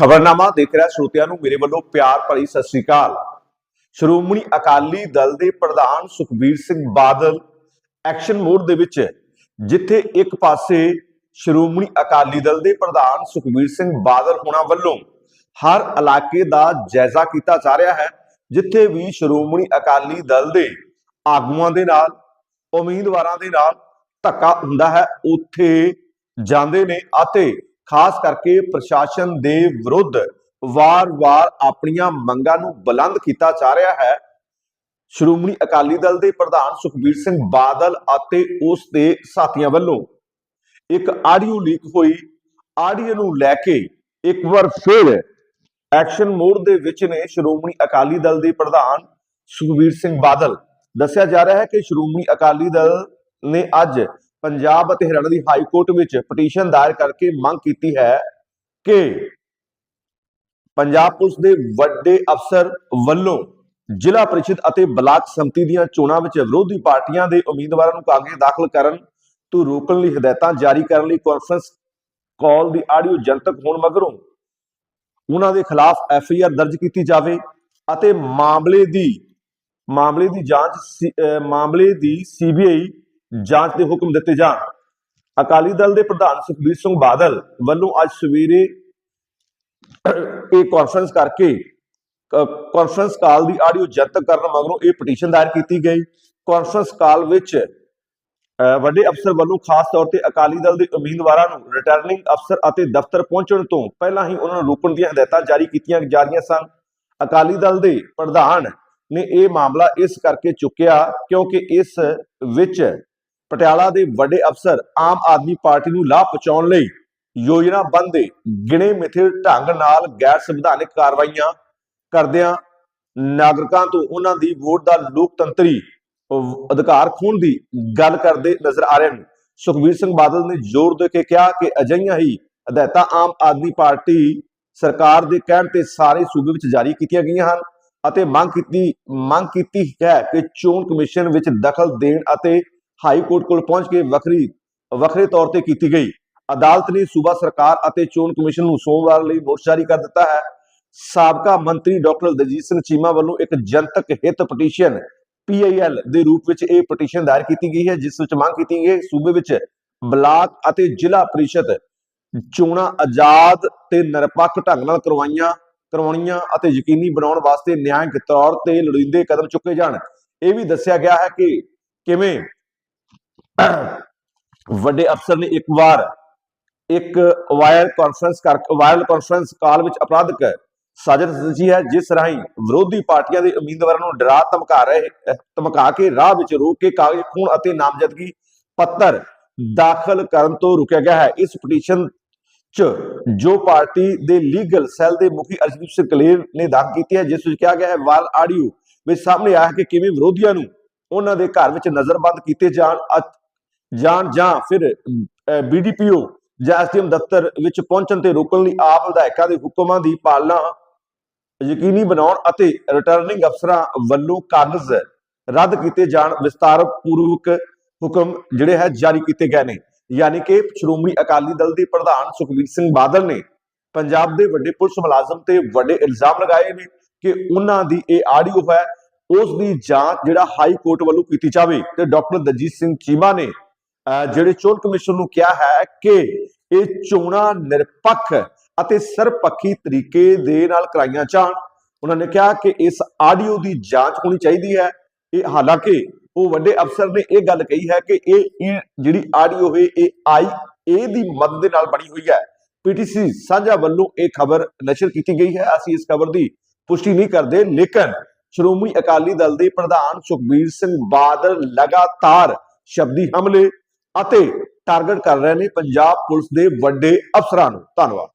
ਖਬਰਨਾਮਾ ਦੇਖ ਰਿਹਾ ਸਰੋਤਿਆਂ ਨੂੰ ਮੇਰੇ ਵੱਲੋਂ ਪਿਆਰ ਭਰੀ ਸਤਿ ਸ੍ਰੀ ਅਕਾਲ। ਸ਼੍ਰੋਮਣੀ ਅਕਾਲੀ ਦਲ ਦੇ ਪ੍ਰਧਾਨ ਸੁਖਬੀਰ ਸਿੰਘ ਬਾਦਲ ਐਕਸ਼ਨ ਮੋਡ ਦੇ ਵਿੱਚ ਜਿੱਥੇ ਇੱਕ ਪਾਸੇ ਸ਼੍ਰੋਮਣੀ ਅਕਾਲੀ ਦਲ ਦੇ ਪ੍ਰਧਾਨ ਸੁਖਬੀਰ ਸਿੰਘ ਬਾਦਲ ਹੋਣਾ ਵੱਲੋਂ ਹਰ ਇਲਾਕੇ ਦਾ ਜਾਇਜ਼ਾ ਕੀਤਾ ਜਾ ਰਿਹਾ ਹੈ, ਜਿੱਥੇ ਵੀ ਸ਼੍ਰੋਮਣੀ ਅਕਾਲੀ ਦਲ ਦੇ ਆਗੂਆਂ ਦੇ ਨਾਲ, ਉਮੀਦਵਾਰਾਂ ਦੇ ਨਾਲ ਧੱਕਾ ਹੁੰਦਾ ਹੈ, ਉੱਥੇ ਜਾਂਦੇ ਨੇ ਅਤੇ ਖਾਸ ਕਰਕੇ ਪ੍ਰਸ਼ਾਸਨ ਦੇ ਵਿਰੁੱਧ ਵਾਰ-ਵਾਰ ਆਪਣੀਆਂ ਮੰਗਾਂ ਨੂੰ ਬੁਲੰਦ ਕੀਤਾ ਜਾ ਰਿਹਾ ਹੈ। ਸ਼੍ਰੋਮਣੀ ਅਕਾਲੀ ਦਲ ਦੇ ਪ੍ਰਧਾਨ ਸੁਖਬੀਰ ਸਿੰਘ ਬਾਦਲ ਅਤੇ ਉਸ ਦੇ ਸਾਥੀਆਂ ਵੱਲੋਂ ਇੱਕ ਆਡੀਓ ਲੀਕ ਹੋਈ। ਆਡੀਓ ਨੂੰ ਲੈ ਕੇ ਇੱਕ ਵਾਰ ਫਿਰ ਐਕਸ਼ਨ ਮੋਡ ਦੇ ਵਿੱਚ ਨੇ ਸ਼੍ਰੋਮਣੀ ਅਕਾਲੀ ਦਲ ਦੇ ਪ੍ਰਧਾਨ ਸੁਖਬੀਰ ਸਿੰਘ ਬਾਦਲ। ਦੱਸਿਆ ਜਾ ਰਿਹਾ ਹੈ ਕਿ ਸ਼੍ਰੋਮਣੀ ਅਕਾਲੀ ਦਲ ਨੇ ਅੱਜ ਪੰਜਾਬ ਅਤੇ ਹਰਿਆਣਾ ਦੀ ਹਾਈ ਕੋਰਟ ਵਿੱਚ ਪਟੀਸ਼ਨ ਦਾਇਰ ਕਰਕੇ ਮੰਗ ਕੀਤੀ ਹੈ ਕਿ ਪੰਜਾਬ ਪੁਲਿਸ ਦੇ ਵੱਡੇ ਅਫਸਰ ਵੱਲੋਂ ਜ਼ਿਲ੍ਹਾ ਪਰਿਸ਼ਦ ਅਤੇ ਬਲਾਕ ਸੰਮਤੀ ਦੀਆਂ ਚੋਣਾਂ ਵਿੱਚ ਵਿਰੋਧੀ ਪਾਰਟੀਆਂ ਦੇ ਉਮੀਦਵਾਰਾਂ ਨੂੰ ਕਾਗਜ਼ ਦਾਖਲ ਕਰਨ ਤੋਂ ਰੋਕਣ ਲਈ ਹਦਾਇਤਾਂ ਜਾਰੀ ਕਰਨ ਲਈ ਕਾਨਫਰੰਸ ਕਾਲ ਦੀ ਆਡੀਓ ਜਨਤਕ ਹੋਣ ਮਗਰੋਂ ਉਹਨਾਂ ਦੇ ਖਿਲਾਫ ਐਫ ਆਈ ਆਰ ਦਰਜ ਕੀਤੀ ਜਾਵੇ ਅਤੇ ਮਾਮਲੇ ਦੀ ਮਾਮਲੇ ਦੀ ਜਾਂਚ ਸੀ- ਅਹ ਮਾਮਲੇ ਦੀ ਸੀਬੀਆਈ ਜਾਂਚ ਦੇ ਹੁਕਮ ਦਿੱਤੇ ਜਾਣ। ਅਕਾਲੀ ਦਲ ਦੇ ਪ੍ਰਧਾਨ ਸੁਖਬੀਰ ਸਿੰਘ ਬਾਦਲ ਵੱਲੋਂ ਅੱਜ ਸਵੇਰੇ ਇਹ ਕਾਨਫਰੰਸ ਕਰਕੇ ਕਾਨਫਰੰਸ ਕਾਲ ਦੀ ਆਡੀਓ ਜਨਤਕ ਕਰਨ ਮਗਰੋਂ ਇਹ ਪਟੀਸ਼ਨ ਦਾਇਰ ਕੀਤੀ ਗਈ। ਕਾਨਫਰੰਸ ਕਾਲ ਵਿੱਚ ਵੱਡੇ ਅਫਸਰ ਵੱਲੋਂ ਖਾਸ ਤੌਰ ਤੇ ਅਕਾਲੀ ਦਲ ਦੇ ਉਮੀਦਵਾਰਾਂ ਨੂੰ ਰਿਟਰਨਿੰਗ ਅਫਸਰ ਅਤੇ ਦਫ਼ਤਰ ਪਹੁੰਚਣ ਤੋਂ ਪਹਿਲਾਂ ਹੀ ਉਹਨਾਂ ਨੂੰ ਰੋਕਣ ਦੀਆਂ ਹਦਾਇਤਾਂ ਜਾਰੀ ਕੀਤੀਆਂ ਜਾ ਰਹੀਆਂ ਸਨ। ਅਕਾਲੀ ਦਲ ਦੇ ਪ੍ਰਧਾਨ ਨੇ ਇਹ ਮਾਮਲਾ ਇਸ ਕਰਕੇ ਚੁੱਕਿਆ ਕਿਉਂਕਿ ਇਸ ਵਿੱਚ ਪਟਿਆਲਾ ਦੇ ਵੱਡੇ ਅਫਸਰ ਆਮ ਆਦਮੀ ਪਾਰਟੀ ਨੂੰ ਲਾਭ ਪਹੁੰਚਾਉਣ ਲਈ ਯੋਜਨਾ ਬੰਦੇ ਗਿਣੇ ਮਿਥੇ ਢੰਗ ਨਾਲ ਗੈਰ ਸੰਵਿਧਾਨਿਕ ਕਾਰਵਾਈਆਂ ਕਰਦਿਆਂ ਨਾਗਰਿਕਾਂ ਤੋਂ ਉਹਨਾਂ ਦੀ ਵੋਟ ਦਾ ਲੋਕਤੰਤਰੀ ਅਧਿਕਾਰ ਖੋਣ ਦੀ ਗੱਲ ਕਰਦੇ ਨਜ਼ਰ ਆ ਰਹੇ ਹਨ। ਸੁਖਬੀਰ ਸਿੰਘ ਬਾਦਲ ਨੇ ਜ਼ੋਰ ਦੇ ਕੇ ਕਿਹਾ ਕਿ ਅਜਿਹੀਆਂ ਹੀ ਹਦਾਇਤਾਂ ਆਮ ਆਦਮੀ ਪਾਰਟੀ ਸਰਕਾਰ ਦੇ ਕਹਿਣ ਤੇ ਸਾਰੇ ਸੂਬੇ ਵਿੱਚ ਜਾਰੀ ਕੀਤੀਆਂ ਗਈਆਂ ਹਨ ਅਤੇ ਮੰਗ ਕੀਤੀ ਮੰਗ ਕੀਤੀ ਹੈ ਕਿ ਚੋਣ ਕਮਿਸ਼ਨ ਵਿੱਚ ਦਖਲ ਦੇਣ ਅਤੇ ਹਾਈ ਕੋਰਟ ਕੋਲ ਪਹੁੰਚ ਕੇ ਵੱਖਰੀ, ਵੱਖਰੇ ਤੌਰ ਤੇ ਕੀਤੀ ਗਈ। ਅਦਾਲਤ ਨੇ ਸੂਬਾ ਸਰਕਾਰ ਅਤੇ ਚੋਣ ਕਮਿਸ਼ਨ ਨੂੰ ਸੋਮਵਾਰ ਲਈ ਨੋਟਿਸ ਜਾਰੀ ਕਰ ਦਿੱਤਾ ਹੈ। ਸਾਬਕਾ ਮੰਤਰੀ ਡਾਕਟਰ ਦਲਜੀਤ ਸਿੰਘ ਚੀਮਾ ਵੱਲੋਂ ਇੱਕ ਜਨਤਕ ਹਿੱਤ ਪਟੀਸ਼ਨ ਪੀਆਈਐਲ ਦੇ ਰੂਪ ਵਿੱਚ ਇਹ ਪਟੀਸ਼ਨ ਦਾਇਰ ਕੀਤੀ ਗਈ ਹੈ, ਜਿਸ ਵਿੱਚ ਮੰਗ ਕੀਤੀ ਗਈ ਹੈ ਸੂਬੇ ਵਿੱਚ ਬਲਾਕ ਅਤੇ ਜ਼ਿਲ੍ਹਾ ਪ੍ਰੀਸ਼ਦ ਚੋਣਾਂ ਆਜ਼ਾਦ ਤੇ ਨਿਰਪੱਖ ਢੰਗ ਨਾਲ ਕਰਵਾਈਆਂ ਕਰਵਾਉਣੀਆਂ ਅਤੇ ਯਕੀਨੀ ਬਣਾਉਣ ਵਾਸਤੇ ਨਿਆਂਇਕ ਤੌਰ ਤੇ ਲੋੜੀਂਦੇ ਕਦਮ ਚੁੱਕੇ ਜਾਣ। ਇਹ ਵੀ ਦੱਸਿਆ ਗਿਆ ਹੈ ਕਿ ਕਿਵੇਂ ਵੱਡੇ ਅਫਸਰ ਨੇ ਇੱਕ ਵਾਰ ਇੱਕ ਵਾਇਰ ਕਾਨਫਰੰਸ ਕਰ ਵਾਇਰਲ ਕਾਨਫਰੰਸ ਕਾਲ ਵਿੱਚ ਅਪਰਾਧਿਕ ਸਾਜ਼ਿਸ਼ ਰਚੀ ਹੈ, ਜਿਸ ਰਾਹੀਂ ਵਿਰੋਧੀ ਪਾਰਟੀਆਂ ਦੇ ਉਮੀਦਵਾਰਾਂ ਨੂੰ ਡਰਾ ਧਮਕਾ ਰਹੇ ਧਮਕਾ ਕੇ ਰਾਹ ਵਿੱਚ ਰੋਕ ਕੇ ਕਾਗਜ਼ ਖੂਨ ਅਤੇ ਨਾਮਜ਼ਦਗੀ ਪੱਤਰ ਦਾਖਲ ਕਰਨ ਤੋਂ ਰੁਕਿਆ ਗਿਆ ਹੈ। ਇਸ ਪਟੀਸ਼ਨ ਚ ਜੋ ਪਾਰਟੀ ਦੇ ਲੀਗਲ ਸੈੱਲ ਦੇ ਮੁਖੀ ਅਰਜਦੀਪ ਸਿੰਘ ਕਲੇਰ ਨੇ ਦਾਖਲ ਕੀਤੀ ਹੈ, ਜਿਸ ਵਿੱਚ ਕਿਹਾ ਗਿਆ ਹੈ, ਵਾਲ ਆਡੀਓ ਵਿੱਚ ਸਾਹਮਣੇ ਆਇਆ ਕਿ ਕਿਵੇਂ ਵਿਰੋਧੀਆਂ ਨੂੰ ਉਹਨਾਂ ਦੇ ਘਰ ਵਿੱਚ ਨਜ਼ਰਬੰਦ ਕੀਤੇ ਜਾਣ ਅਤ- ਜਾਣ ਜਾਂ ਫਿਰ ਬੀਡੀਪੀਓ ਜਾਂ ਐਸਡੀਐਮ ਦਫ਼ਤਰ ਵਿੱਚ ਪਹੁੰਚਣ ਤੇ ਰੋਕਣ ਲਈ ਆਪ ਵਿਧਾਇਕਾਂ ਦੇ ਹੁਕਮਾਂ ਦੀ ਪਾਲਣਾ ਯਕੀਨੀ ਬਣਾਉਣ ਅਤੇ ਰਿਟਰਨਿੰਗ ਅਫਸਰਾਂ ਵੱਲੋਂ ਕਾਗਜ਼ ਰੱਦ ਕੀਤੇ ਜਾਣ ਵਿਸਤਾਰ ਪੂਰਵਕ ਹੁਕਮ ਜਿਹੜੇ ਹੈ ਜਾਰੀ ਕੀਤੇ ਗਏ ਨੇ। ਯਾਨੀ ਕਿ ਸ਼੍ਰੋਮਣੀ ਅਕਾਲੀ ਦਲ ਦੇ ਪ੍ਰਧਾਨ ਸੁਖਬੀਰ ਸਿੰਘ ਬਾਦਲ ਨੇ ਪੰਜਾਬ ਦੇ ਵੱਡੇ ਪੁਲਿਸ ਮੁਲਾਜ਼ਮ ਤੇ ਵੱਡੇ ਇਲਜ਼ਾਮ ਲਗਾਏ ਨੇ ਕਿ ਉਹਨਾਂ ਦੀ ਇਹ ਆਡੀਓ ਹੈ, ਉਸ ਦੀ ਜਾਂਚ ਜਿਹੜਾ ਹਾਈ ਕੋਰਟ ਵੱਲੋਂ ਕੀਤੀ ਜਾਵੇ ਤੇ ਡਾਕਟਰ ਦਜੀਤ ਸਿੰਘ ਚੀਮਾ ਨੇ ਜਿਹੜੇ ਚੋਣ ਕਮਿਸ਼ਨ ਨੂੰ ਕਿਹਾ ਹੈ ਕਿ ਇਹ ਚੋਣਾਂ ਨਿਰਪੱਖ ਅਤੇ ਸਰਪੱਖੀ ਤਰੀਕੇ ਦੇ ਨਾਲ ਕਰਾਈਆਂ ਜਾਣ। ਉਹਨਾਂ ਨੇ ਕਿਹਾ ਕਿ ਇਸ ਆਡੀਓ ਦੀ ਜਾਂਚ ਹੋਣੀ ਚਾਹੀਦੀ ਹੈ। ਇਹ ਹਾਲਾਂਕਿ ਉਹ ਵੱਡੇ ਅਫਸਰ ਨੇ ਇਹ ਗੱਲ ਕਹੀ ਹੈ ਕਿ ਇਹ ਜਿਹੜੀ ਆਡੀਓ ਹੈ, ਇਹ ਆਈ ਏ ਦੀ ਮਦਦ ਦੇ ਨਾਲ ਬਣੀ ਹੋਈ ਹੈ। ਪੀਟੀਸੀ ਸਾਂਝਾ ਵੱਲੋਂ ਇਹ ਖਬਰ ਨਸ਼ਰ ਕੀਤੀ ਗਈ ਹੈ। ਅਸੀਂ ਇਸ ਖਬਰ ਦੀ ਪੁਸ਼ਟੀ ਨਹੀਂ ਕਰਦੇ, ਲੇਕਿਨ ਸ਼੍ਰੋਮਣੀ ਅਕਾਲੀ ਦਲ ਦੇ ਪ੍ਰਧਾਨ ਸੁਖਬੀਰ ਸਿੰਘ ਬਾਦਲ ਲਗਾਤਾਰ ਸ਼ਬਦੀ ਹਮਲੇ ਅਤੇ ਟਾਰਗੇਟ ਕਰ ਰਹੇ ਨੇ ਪੰਜਾਬ ਪੁਲਿਸ ਦੇ ਵੱਡੇ ਅਫਸਰਾਂ ਨੂੰ। ਧੰਨਵਾਦ।